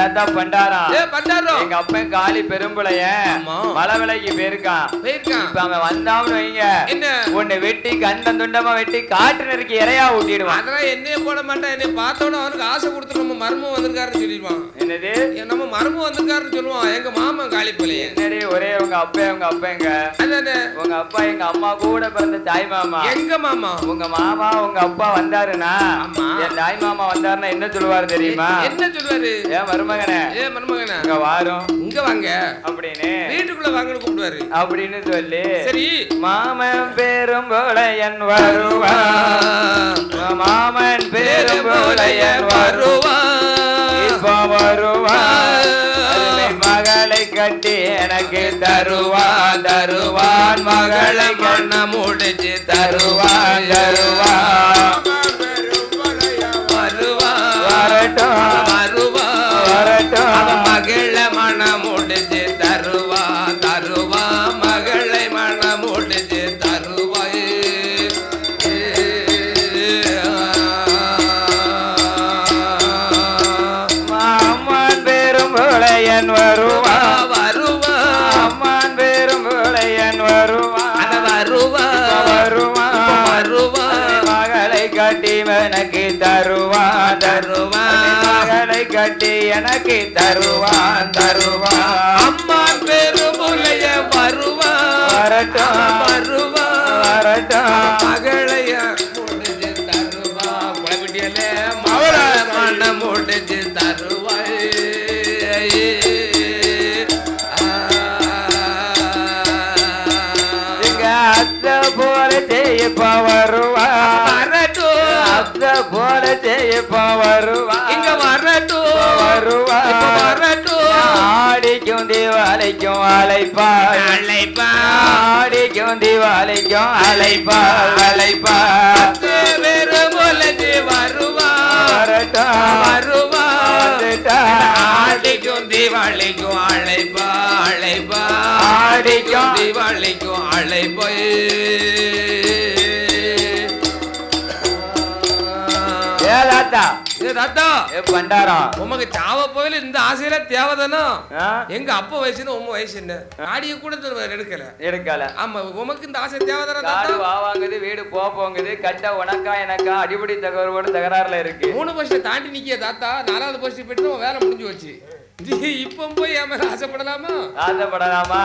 ஏ பண்டாரோ எங்க அப்பன் காளி பெரும்புளைய. மலை விலைக்கு போயிருக்கான் போயிருக்கான் இப்ப அவன் வந்தான்னு வைங்க. என்ன? உன்னை வெட்டி கண்டம் துண்டமா வெட்டி காட்டு நெருக்கி இறையா ஊட்டிடுவான். அதெல்லாம் என்னைய போட மாட்டான். என்னை பார்த்தோட அவனுக்கு ஆசை கொடுத்து நம்ம மர்மம் வந்திருக்காருன்னு சொல்லிடுவான். என்னது? நம்ம மர்மம் வந்திருக்காருன்னு சொல்லுவான். எங்க மாமன் காளிப்பலையே என்னடி ஒரே உங்க அப்பா உங்க அப்பங்க? அதானே? உங்க அப்பா எங்க அம்மா கூட பிறந்த தாய் மாமா. எங்க மாமா? உங்க மாமா உங்க அப்பா வந்தாருன்னா. என் தாய் மாமா வந்தாருன்னா என்ன சொல்லுவாரு தெரியுமா? என்ன சொல்லுவாரு? ஏன் மருமகனே. ஏ மருமகனா. இங்க வாரும் இங்க வாங்க. அப்படின்னு. வீட்டுக்குள்ள வாங்கன்னு கூப்பிடுவாரு. அப்படின்னு சொல்லி சரி. மாமன் பேரும் போலையன் வருவான். மாமன் பேரும் போலையன் வருவான். இப்ப வருவான். மகளை கட்டி எனக்கு தருவான். தருவான் மகளை கண்ண முடிச்சு தருவான். பேரும் போலையன் வருவான் வருவா. அம்மான் பேரும் போலையன் வருவான் அட வருவா. வருவான் வருவா. மகளை கட்டி எனக்கு தருவான் தருவான். மகளை கட்டி எனக்கு தருவான் தருவான் அம்மா பெருமுலைய வருவா. வரட்டும். வருவா. வரட்டும். மகளைய முடிஞ்சு தருவா. மவள மண்ண முடிஞ்சு வரட்டும். அத்தை போல செய்யப்ப வருவான் இங்க வரட்டும். வருவா. வரட்டும். ஆடிக்கும் தீபாவளிக்கும் அழைப்பாள் அழைப்பா. ஆடிக்கும் தீபாவளிக்கும் அழைப்பாள் அழைப்பாள் பெருமுலைஞ்சு வருவா. வரட்டும் வருவா. ஆடிக்கும் தீபாவளிக்கும் அழைப்பா. அழைப்பா. ஆடிக்கும் தீபாவளிக்கும் அழைப்போய் தாத்தா ஏ தாத்தா ஏ பண்டாரம் உமக்கு சாவ போயில இந்த ஆசையில தேவைதானோ? எங்க அப்பா வயசுன்னு உங்க வயசு என்ன? ஆடிய கூட எடுக்கல. எடுக்கல. ஆமா உமக்கு இந்த ஆசை தேவைதானே தாத்தா? வாவாங்குது வீடு போ போங்குது கட்ட உனக்கா எனக்கா அடிப்படை தகவலோடு தகராறுல இருக்கு. மூணு வருஷம் தாண்டி நிக்கிய தாத்தா. நாலாவது வருஷம் உன் வேலை முடிஞ்சு வச்சு இப்போ போய் என் மேல ஆசைப்படலாமா? ஆசைப்படலாமா?